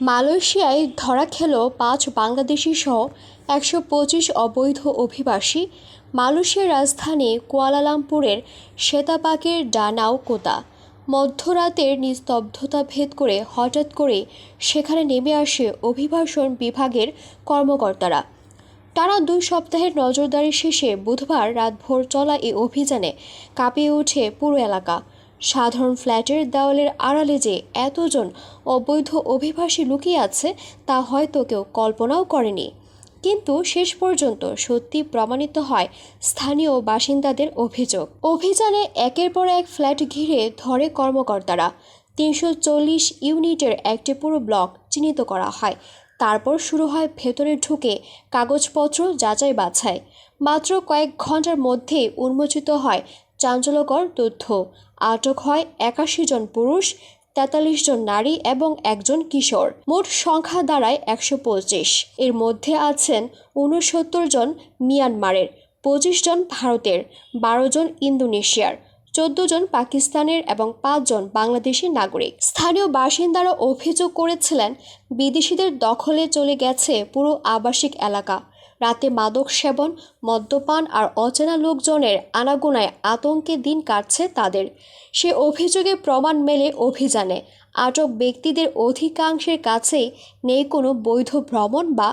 মালয়েশিয়ায় ধরা খেল পাঁচ বাংলাদেশি সহ একশো পঁচিশ অবৈধ অভিবাসী। মালয়েশিয়ার রাজধানী কুয়ালালামপুরের শ্বেতাপাকের ডানাও কোতা। মধ্যরাতের নিস্তব্ধতা ভেদ করে হঠাৎ করে সেখানে নেমে আসে অভিবাসন বিভাগের কর্মকর্তারা। টানা দুই সপ্তাহের নজরদারি শেষে বুধবার রাতভর চলা এই অভিযানে কাঁপিয়ে ওঠে পুরো এলাকা। সাধারণ ফ্ল্যাটের দেওয়ালের আড়ালে যে এতজন অবৈধ অভিবাসী লুকিয়ে আছে, তা হয়তো কেউ কল্পনাও করেনি। কিন্তু শেষ পর্যন্ত সত্যি প্রমাণিত হয় স্থানীয় বাসিন্দাদের অভিযোগ। অভিযানে একের পর এক ফ্ল্যাট ঘিরে ধরে কর্মকর্তারা। তিনশো চল্লিশ ইউনিটের একটি পুরো ব্লক চিহ্নিত করা হয়। তারপর শুরু হয় ভেতরে ঢুকে কাগজপত্র যাচাই বাছাই মাত্র কয়েক ঘণ্টার মধ্যেই উন্মোচিত হয় চাঞ্চল্যকর তথ্য। আটক হয় একাশি জন পুরুষ, তেতাল্লিশ জন নারী এবং একজন কিশোর। মোট সংখ্যা দাঁড়ায় একশো পঁচিশ। এর মধ্যে আছেন ঊনসত্তর জন মিয়ানমারের, পঁচিশ জন ভারতের, বারো জন ইন্দোনেশিয়ার, চোদ্দ জন পাকিস্তানের এবং পাঁচজন বাংলাদেশি নাগরিক। স্থানীয় বাসিন্দারা অভিযোগ করেছিলেন, বিদেশিদের দখলে চলে গেছে পুরো আবাসিক এলাকা। রাতে মাদক সেবন, মদ্যপান আর অচেনা লোকজনের আনাগোনায় আতঙ্কে দিন কাটছে তাদের। সে অভিযোগে প্রমাণ মেলে অভিযানে। আটক ব্যক্তিদের অধিকাংশের কাছেই নেই কোনো বৈধ ভ্রমণ বা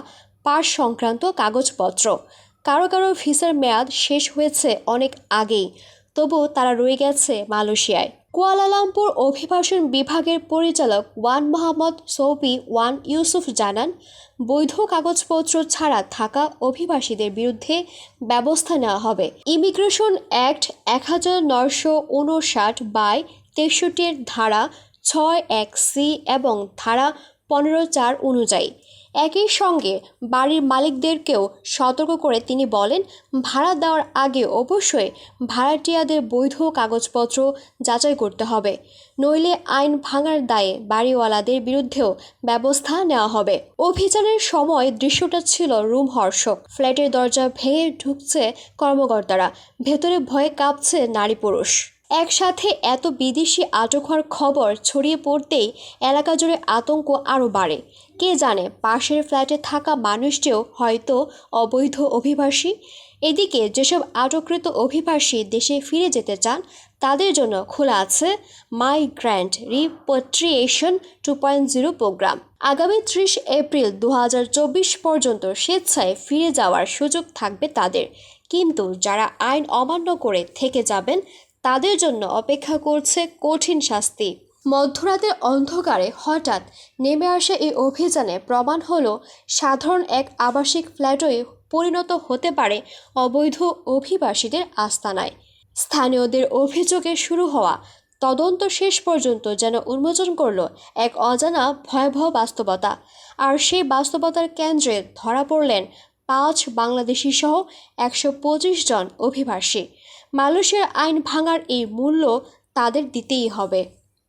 পাস সংক্রান্ত কাগজপত্র। কারও কারও ভিসার মেয়াদ শেষ হয়েছে অনেক আগেই, তবুও তারা রয়ে গেছে মালয়েশিয়ায়। কুয়ালালামপুর অভিবাসন বিভাগের পরিচালক Wan Mohammad Saufi, Wan Yusuf জানান, বৈধ কাগজপত্র ছাড়া থাকা অভিবাসীদের বিরুদ্ধে ব্যবস্থা নেওয়া হবে। ইমিগ্রেশন অ্যাক্ট এক হাজার নয়শো উনষাট বাই তেষট্টির ধারা ছয় এক সি এবং ধারা পনেরো চার অনুযায়ী একই সঙ্গে বাড়ির মালিকদেরকেও সতর্ক করে তিনি বলেন, ভাড়া দেওয়ার আগে অবশ্যই ভাড়াটিয়াদের বৈধ কাগজপত্র যাচাই করতে হবে। নইলে আইন ভাঙার দায়ে বাড়িওয়ালাদের বিরুদ্ধেও ব্যবস্থা নেওয়া হবে। অভিযানের সময় দৃশ্যটা ছিল রুমহর্ষক। ফ্ল্যাটের দরজা ভেঙে ঢুকছে কর্মকর্তারা। ভেতরে ভয়ে কাঁপছে নারী পুরুষ। একসাথে এত বিদেশি আটক হওয়ার খবর ছড়িয়ে পড়তেই এলাকা জুড়ে আতঙ্ক আরও বাড়ে। কে জানে পাশের ফ্ল্যাটে থাকা মানুষটিও হয়তো অবৈধ অভিবাসী? এদিকে যেসব আটককৃত অভিবাসী দেশে ফিরে যেতে চান, তাদের জন্য খোলা আছে my grand repatriation two point zero programme. আগামী ত্রিশ এপ্রিল দু হাজার চব্বিশ পর্যন্ত স্বেচ্ছায় ফিরে যাওয়ার সুযোগ থাকবে তাদের। কিন্তু যারা আইন অমান্য করে থেকে যাবেন তাদের জন্য অপেক্ষা করছে কঠিন শাস্তি। মধ্যরাতের অন্ধকারে হঠাৎ নেমে আসা এই অভিযানে প্রমাণ হলো, সাধারণ এক আবাসিক ফ্ল্যাটই পরিণত হতে পারে অবৈধ অভিবাসীদের আস্তানায়। স্থানীয়দের অভিযোগে শুরু হওয়া তদন্ত শেষ পর্যন্ত যেন উন্মোচন করল এক অজানা ভয়াবহ বাস্তবতা। আর সেই বাস্তবতার কেন্দ্রে ধরা পড়লেন পাঁচ বাংলাদেশি সহ একশো পঁচিশ জন অভিবাসী। মালয়েশিয়ার আইন ভাঙার এই মূল্য তাদের দিতেই হবে।